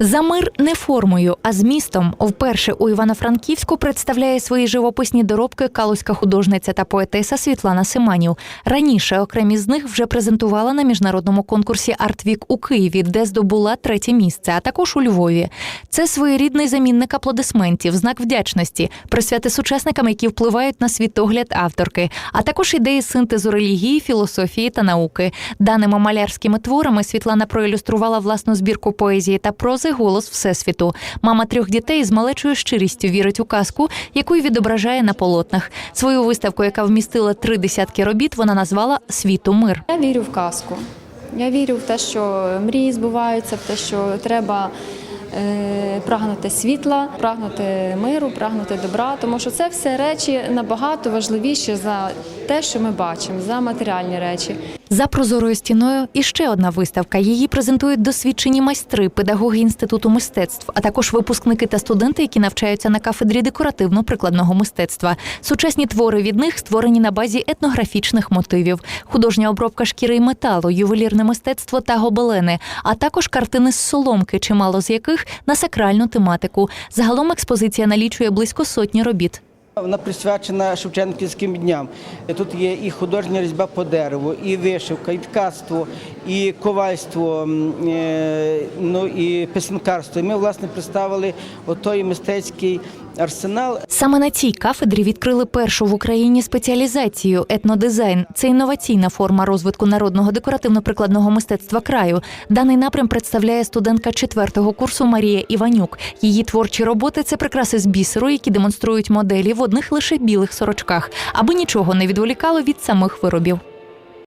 За мир не формою, а змістом. Вперше у Івано-Франківську представляє свої живописні доробки калузька художниця та поетеса Світлана Симанів. Раніше окремі з них вже презентувала на міжнародному конкурсі Артвік у Києві, де здобула третє місце, а також у Львові. Це своєрідний замінник аплодисментів, знак вдячності, присвяти сучасникам, які впливають на світогляд авторки, а також ідеї синтезу релігії, філософії та науки. Даними малярськими творами Світлана проілюструвала власну збірку поезії та прози Голос Всесвіту. Мама трьох дітей з малечою щирістю вірить у казку, яку й відображає на полотнах. Свою виставку, яка вмістила три десятки робіт, вона назвала Світу мир. Я вірю в казку. Я вірю в те, що мрії збуваються, в те, що треба е, прагнути світла, прагнути миру, прагнути добра, тому що це все речі набагато важливіші за те, що ми бачимо, за матеріальні речі. За прозорою стіною іще одна виставка. Її презентують досвідчені майстри, педагоги інституту мистецтв, а також випускники та студенти, які навчаються на кафедрі декоративно-прикладного мистецтва. Сучасні твори від них створені на базі етнографічних мотивів, художня обробка шкіри і металу, ювелірне мистецтво та гобелени, а також картини з соломки, чимало з яких на сакральну тематику. Загалом експозиція налічує близько сотні робіт. Вона присвячена Шевченківським дням. Тут є і художня різьба по дереву, і вишивка, і ткацтво, і ковальство, е, ну і писанкарство. І ми власне представили отой мистецький арсенал. Саме на цій кафедрі відкрили першу в Україні спеціалізацію етнодизайн. Це інноваційна форма розвитку народного декоративно-прикладного мистецтва краю. Даний напрям представляє студентка четвертого курсу Марія Іванюк. Її творчі роботи це прикраси з бісеру, які демонструють моделі в одних лише білих сорочках, аби нічого не відволікало від самих виробів.